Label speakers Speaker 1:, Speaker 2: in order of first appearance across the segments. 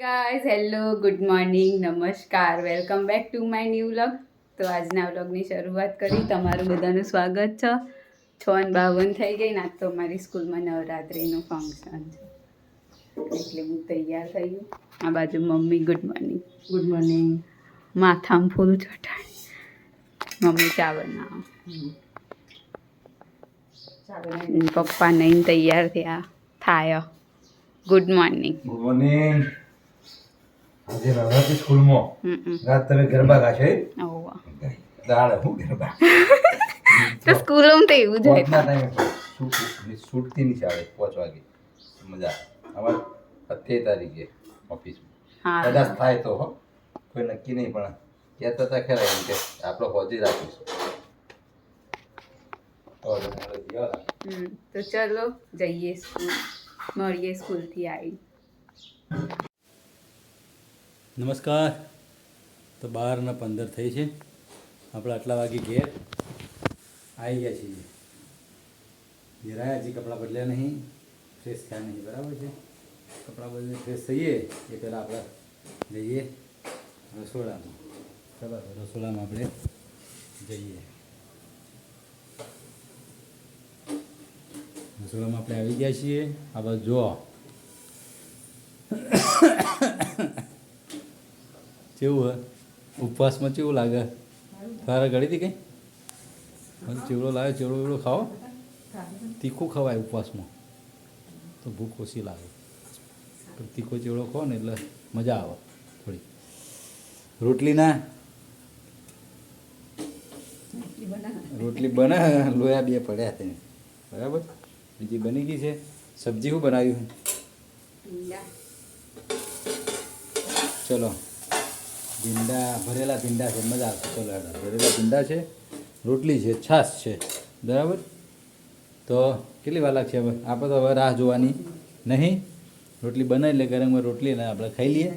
Speaker 1: Guys hello good morning નમસ્કાર welcome back to my new vlog તો આજના વ્લોગની શરૂઆત કરી તમારું બધાનું સ્વાગત છે. છ ને બાવન થઈ ગઈ ના તો મારી સ્કૂલમાં નવરાત્રિનું ફંક્શન છે. એટલે હું તૈયાર થઈ આ બાજુ mummy good morning
Speaker 2: good morning
Speaker 1: માથામાં ફૂલ ચટાય મમ્મી ચા બનાવો. પપ્પા નહીં તૈયાર થયા. થાય. ગુડ મોર્નિંગ
Speaker 3: ગુડ મોર્નિંગ આજે નવરાત્રી સ્કૂલમાં રાત તમે ગરબા ગાશો દાળ હું ગરબા?
Speaker 1: તો સ્કૂલમાં તો એવું જ
Speaker 3: ટાઈમે શૂટથી નીચે આવે પાંચ વાગે. મજા અમારે સત્યાવીસ તારીખે ઓફિસમાં. કદાચ થાય તો હો. કોઈ નક્કી નહીં પણ કહેતા હતા ખરા એમ કે આપણે હોજી રાખીશું તો
Speaker 1: ચલો જઈએ સ્કૂલ મળીએ સ્કૂલથી આવી
Speaker 4: નમસ્કાર. તો બારના પંદર થઈ છે. આપણે આટલા વાગે ઘેર આવી ગયા છીએ. જરાય હજી કપડાં બદલ્યા નહીં. ફ્રેશ થયા નહીં, બરાબર છે? કપડાં બદલીને ફ્રેશ થઈએ એ પહેલાં આપણે જઈએ રસોડામાં. બરાબર, રસોડામાં આપણે જઈએ. રસોડામાં આપણે આવી ગયા છીએ. આ બાજુ જુઓ. કેવું હે? ઉપવાસમાં કેવું લાગે? તારા ગળી હતી કંઈ ચીવડો લાવે ચેવડો વેવડો ખાઓ તીખું ખવાય ઉપવાસમાં. તો ભૂખ ઓછી લાગે. પણ તીખો ચેવડો ખાઓ ને એટલે મજા આવે થોડી. રોટલી ના? રોટલી બને? લોયા બે પડ્યા તેને. બરાબર? બીજી બની ગઈ છે. સબ્જી શું બનાવ્યું? ચલો. ભીંડા, ભરેલા ભીંડા છે, મજા આવશે ભરેલા ભીંડા છે, રોટલી છે, છાશ છે. બરાબર? તો કેટલી વાર લાગશે હવે? આપણે તો હવે રાહ જોવાની નહીં. રોટલી બનાવી એટલે ગરમ ગરમ રોટલી ને આપણે ખાઈ લઈએ.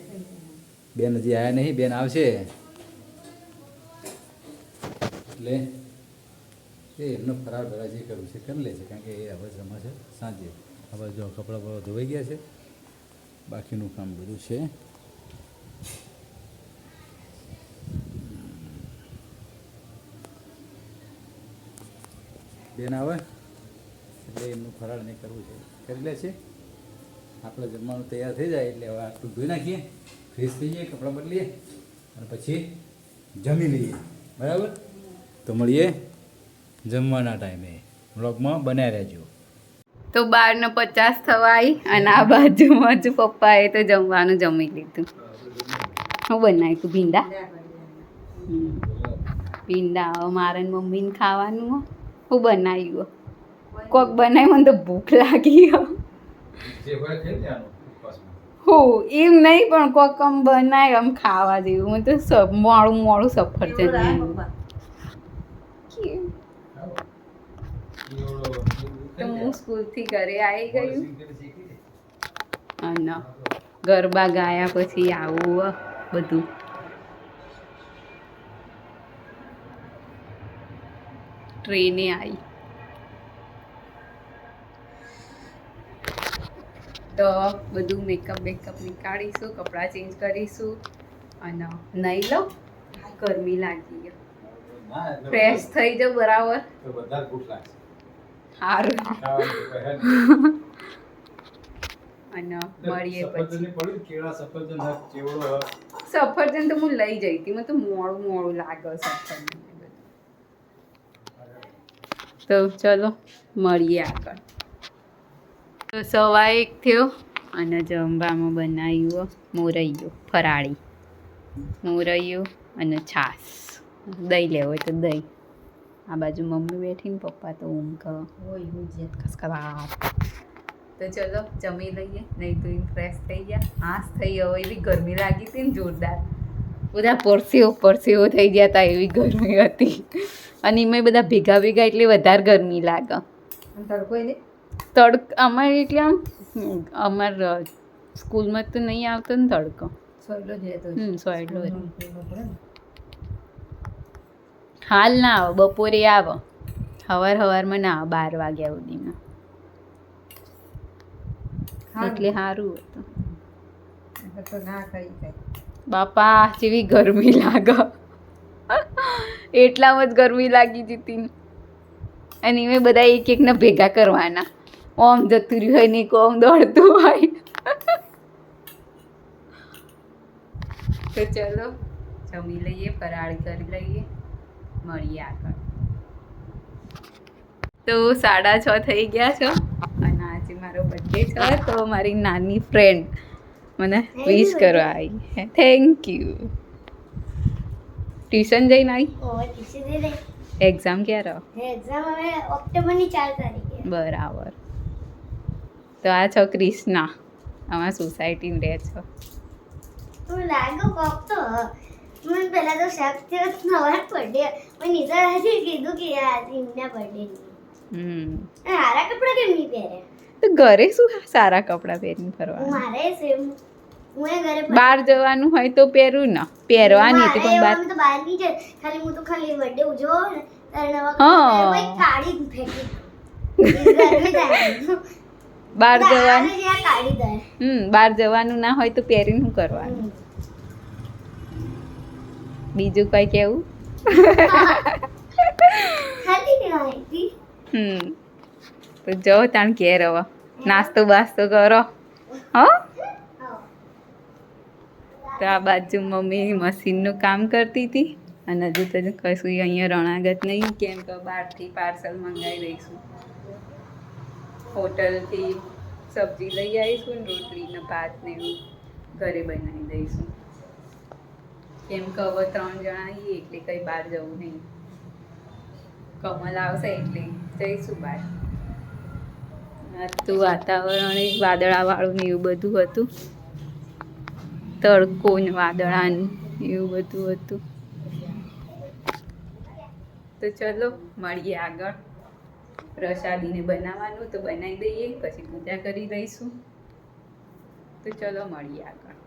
Speaker 4: બેન હજી આવ્યા નહીં, બેન આવશે. એટલે એ એમનો ફરાર ભરા જે કરવું છે, કરી લે છે, કારણ કે એ હવે જમા છે, સાંજે. હવે જો કપડાં બપડા ધોવાઈ ગયા છે, બાકીનું કામ બધું છે. બેન આવે. એટલે એમનું ફરાળ નહીં કરવું છે. કરી લે છે. આપણે જમવાનું તૈયાર થઈ જાય એટલે હવે આટલું ધોઈ નાખીએ. ફ્રેશ થઈ જઈએ, કપડાં બદલીએ. અને પછી જમી લઈએ. બરાબર? તો મળીએ જમવાના ટાઈમે. બ્લોગમાં બનાવી રહેજો.
Speaker 1: તો બારનો પચાસ થવા આવી અને આ બાજુમાં જ પપ્પાએ તો જમવાનું જમી લીધું. હું બનાવ્યું તું ભીંડા. ભીંડા મારે મમ્મીને ખાવાનું હો. બનાવ્યું. કોક બનાવ્યું મને તો ભૂખ લાગી હો એમ નહીં પણ કોક આમ બનાય આમ ખાવા જેવું. હું તો મોડું મોડું સફરજન બનાવ્યું. તો હું સ્કૂલથી ઘરે આવી ગયું અને ગરબા ગાયા પછી આવું બધું. ટ્રેને આવી તો બધું મેકઅપ બેકઅપ નીકાળીશું કપડાં ચેન્જ કરીશું. અને નહીં લો ગરમી લાગી ફ્રેશ થઈ જાવ બરાબર. સારું. અને મળીએ પછી.
Speaker 3: સફરજન
Speaker 1: તો હું લઈ જઈ હતી મને તો મોડું મોડું લાગે સફરજન. તો ચલો મળીએ આગળ. તો સવા એક થયો અને જમવામાં બનાવ્યું મોરૈયું ફરાળી. મોરૈયું અને છાશ. દહીં લેવો હોય તો દહીં. આ બાજુ મમ્મી બેઠીને પપ્પા તો ઊંઘ હોય હું ખસખસાટ તો ચલો જમી લઈએ. નહીં તો ફ્રેશ થઈ ગયા. હાશ થઈ હવે એવી ગરમી લાગી હતી ને જોરદાર. બધા પરસેવો પરસેવો થઈ ગયા હતા એવી ગરમી હતી. અને એમાં બધા ભેગા ભેગા એટલે વધારે ગરમી લાગે. તડક અમારે એટલે આમ અમાર સ્કૂલમાં તો નહીં આવતો ને તડકો. સોયડો હાલ ના આવે બપોરે આવે. હવાર હવારમાં ના આવે બાર વાગ્યા સુધીમાં. એટલે સારું હતું. બાપા જેવી ગરમી લાગે. એટલામાં જ ગરમી લાગી જતી અને એમ બધા એક એકને ભેગા કરવાના. ઓમ જતું રહ્યું હોય ને એક ઓમ દોડતું હોય. તો ચલો જમી લઈએ ફરાળ કરી લઈએ મળીએ આગળ. તો સાડા છ થઈ ગયા છો. અને આજે મારો બર્થડે છે તો મારી નાની ફ્રેન્ડ મને વિશ કરવા આવી થેન્ક યુ ટ્યુશન જઈને આવી? એક્ઝામ ક્યારે?
Speaker 5: એક્ઝામ હવે ઓક્ટોબરની ચાર તારીખે.
Speaker 1: બરાબર. તો આ છો ક્રિષ્ના. અમારા સોસાયટીમાં રહે છો.
Speaker 5: હું લાગો કોક તો. મને પહેલા તો શક થયો કે નવા બર્થડે પણ નિશાળાથી કીધું કે આ એમના બર્થડે
Speaker 1: હમ.
Speaker 5: સારા કપડાં કેમ નહીં પહેરે
Speaker 1: તો ઘરે શું સારા કપડાં પહેરીને ફરવા?
Speaker 5: મારે સેમ.
Speaker 1: બહાર જવાનું હોય તો પહેરું ન. પહેરવાની હતી પણ બહાર
Speaker 5: તો બહાર નહીં જાય. ખાલી હું તો ખાલી બર્થડે ઉજવો ને.
Speaker 1: બહાર જવાનું. હમ બહાર જવાનું ના હોય તો પહેરીને શું કરવાનું? બીજું કઈ કેવું? હમ. તો જો તાણ ઘેર હવે નાસ્તો બાસ્તો કરો. હો? તો આ બાજુ મમ્મી મશીનનું કામ કરતી હતી. અને હજુ તો કશું અહીંયા રણાગત નહીં, કેમ કે બહારથી પાર્સલ મંગાવી દઈશું હોટલથી સબ્જી લઈ આવીશું ને રોટલી ને ભાત ને એવું ઘરે બનાવી દઈશું. કેમ કે હવે ત્રણ જણા આવીએ એટલે કંઈ બહાર જવું નહીં. કમલ આવશે એટલે જઈશું બહાર. હતું વાતાવરણ વાદળાવાળું ને એવું બધું હતું. તડકો ને વાદળા એવું બધું હતું. તો ચલો મળીએ આગળ. પ્રસાદીને બનાવવાનું તો બનાવી દઈએ પછી પૂજા કરી લઈશું. તો ચલો મળીએ આગળ.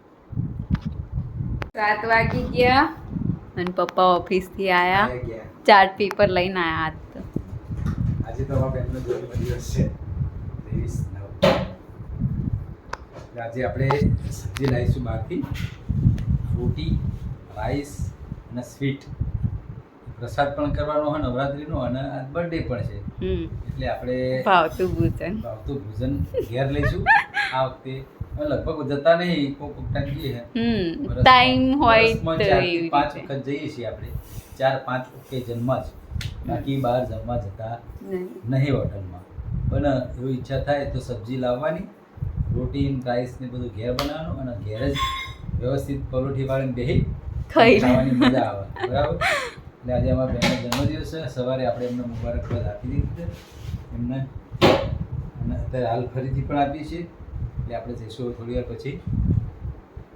Speaker 1: સાત વાગી ગયા. અને પપ્પા ઓફિસથી આવ્યા
Speaker 4: આવી
Speaker 1: ચાર્ટ પેપર લઈને આવ્યા આજ તો.
Speaker 4: આજે તો અમારા બેનનો જન્મ દિવસ છે ત્રેવીસ નવ આજે આપણે સબ્જી લાવીશું બહારથી રોટી રાઈસ અને સ્વીટ પ્રસાદ પણ કરવાનો હોય નવરાત્રીનો અને આજ બર્થડે પણ છે. એટલે આપણે
Speaker 1: ભાવતું ભોજન.
Speaker 4: ભાવતું ભોજન ઘેર લઈશું. આ વખતે લગભગ જતા નહીં કોક ટાઈમ જઈએ.
Speaker 1: ટાઈમ હોય તો
Speaker 4: પાંચ વખત જઈએ છીએ આપણે. ચાર પાંચ ઓકેઝનમાં જ. બાકી બહાર જમવા જતા
Speaker 1: નહીં.
Speaker 4: નહીં હોટલમાં. પણ એવી ઈચ્છા થાય તો સબ્જી લાવવાની. રોટી રાઈસ ને બધું ઘેર બનાવવાનું અને ઘેર જ વ્યવસ્થિત પરોઠી વાળીને બેહી
Speaker 1: ખાઈ
Speaker 4: ખાવાની મજા આવે. બરાબર? એટલે આજે અમારા બહેનનો જન્મદિવસ છે. સવારે આપણે એમને મુબારકબાદ આપી દીધી છે. એમને અને અત્યારે હાલ ફરીથી પણ આપીએ છીએ. એટલે આપણે જઈશું થોડી વાર પછી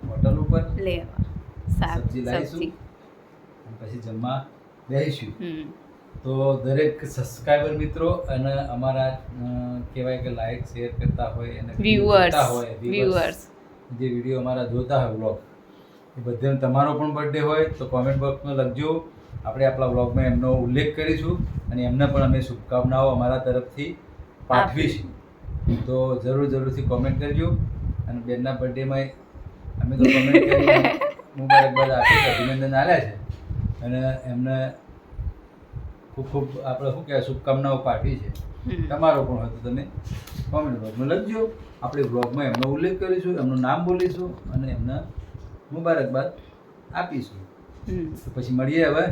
Speaker 4: હોટલ ઉપર. સબ્જી લાવીશું અને પછી જમવા બેસીશું તો દરેક સબસ્ક્રાઈબર મિત્રો અને અમારા કહેવાય કે લાઈક શેર કરતા હોય અને
Speaker 1: વ્યુઅર્સ
Speaker 4: જોતા હોય
Speaker 1: વ્યુઅર્સ
Speaker 4: જે વીડિયો અમારા જોતા હોય વ્લોગ એ બધાને તમારો પણ બર્થડે હોય તો કોમેન્ટ બોક્સમાં લખજો. આપણે આપણા વ્લોગમાં એમનો ઉલ્લેખ કરીશું અને એમને પણ અમે શુભકામનાઓ અમારા તરફથી પાઠવીશું. તો જરૂર જરૂરથી કોમેન્ટ કરજો. અને બેનના બર્થડેમાં અમે તો કોમેન્ટ કરી મુબારકબાદ આપી અભિનંદન આવ્યા છે. અને એમને ખૂબ ખૂબ આપણે શું કહેવાય શુભકામનાઓ પાઠવી છે. તમારો પણ હોય તો તમે કોમેન્ટ બોક્સમાં લખજો. આપણે બ્લોગમાં એમનો ઉલ્લેખ કરીશું એમનું નામ બોલીશું અને એમને મુબારકબાદ આપીશું. તો પછી મળીએ હવે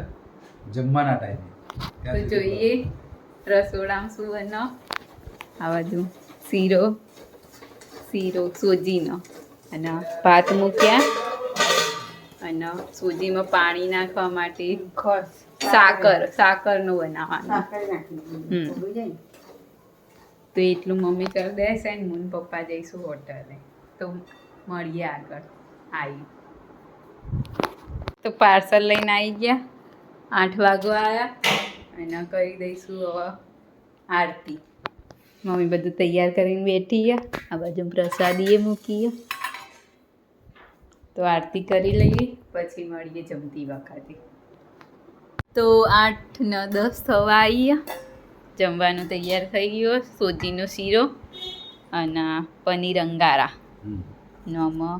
Speaker 4: જમવાના ટાઈમે
Speaker 1: જોઈએ. રસોડામાં શું બનો આ બાજુ શીરો શીરો સોજીનો. અને ભાત મૂક્યા. અને સોજીમાં પાણી નાખવા માટે.
Speaker 2: ખસ.
Speaker 1: સાકર સાકરનું બનાવવાનું. હમ. તો એટલું મમ્મી કરી દેશે ને હું પપ્પા જઈશું હોટલે. તો મળીએ આગળ. આવી તો પાર્સલ લઈને આવી ગયા. આઠ વાગો આવ્યા અને કરી દઈશું હવે આરતી. મમ્મી બધું તૈયાર કરીને બેઠી ગયા. આ બાજુ પ્રસાદીએ મૂકીએ તો આરતી કરી લઈએ. પછી મળીએ જમતી વખતે. તો આઠ ને દસ થવા આવ્યા જમવાનું તૈયાર થઈ ગયો સોજીનો શીરો અને પનીર અંગારા.
Speaker 4: નોમો.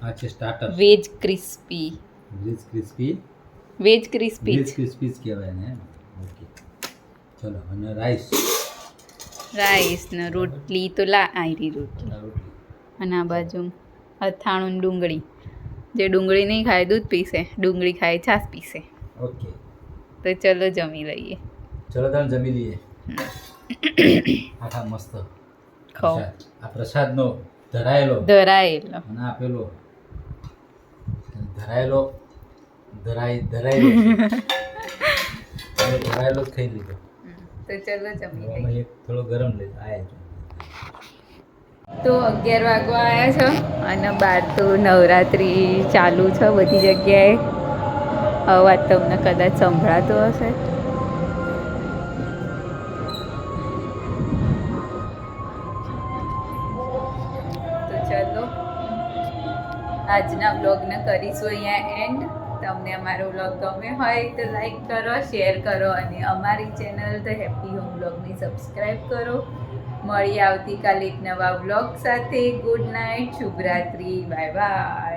Speaker 1: નમક
Speaker 4: છે starter
Speaker 1: veg crispy.
Speaker 4: Veg crispy?
Speaker 1: Veg crispy
Speaker 4: veg crispy જ કહેવાય ને ઓકે. ચલો અને રાઈસ
Speaker 1: રાઈસ ને રોટલી તો લા આયરી રોટલી. અને આ બાજુ અથાણું ડુંગળી. જે ડુંગળી નહીં ખાય દૂધ પીશે ડુંગળી ખાય છાશ પીશે
Speaker 4: ઓકે.
Speaker 1: તો ચલો જમી લઈએ.
Speaker 4: ચલો તમે જમી લઈએ. આખા મસ્ત
Speaker 1: ખાઓ.
Speaker 4: આ પ્રસાદનો ધરાયેલો
Speaker 1: ધરાયેલો.
Speaker 4: અને આપેલો. ધરાયેલો ધરાય ધરાયેલો ધરાયેલો જ ખાઈ લીધો.
Speaker 1: તો ચલો જમી લઈએ.
Speaker 4: થોડો ગરમ લઈ આયા
Speaker 1: તો અગિયાર વાગવા આવ્યા છે અને બાર તો નવરાત્રિ ચાલુ છે બધી જગ્યાએ. અવાજ તમને કદાચ સંભળાતો હશે. તો ચાલો, આજના બ્લોગને કરીશું અહીંયા એન્ડ તમને અમારો બ્લોગ ગમે હોય તો લાઈક કરો શેર કરો અને અમારી ચેનલ ધ હેપી હોમ બ્લોગને સબસ્ક્રાઈબ કરો. મળીએ આવતીકાલે એક નવા બ્લોગ સાથે. ગુડ નાઇટ શુભરાત્રી બાય બાય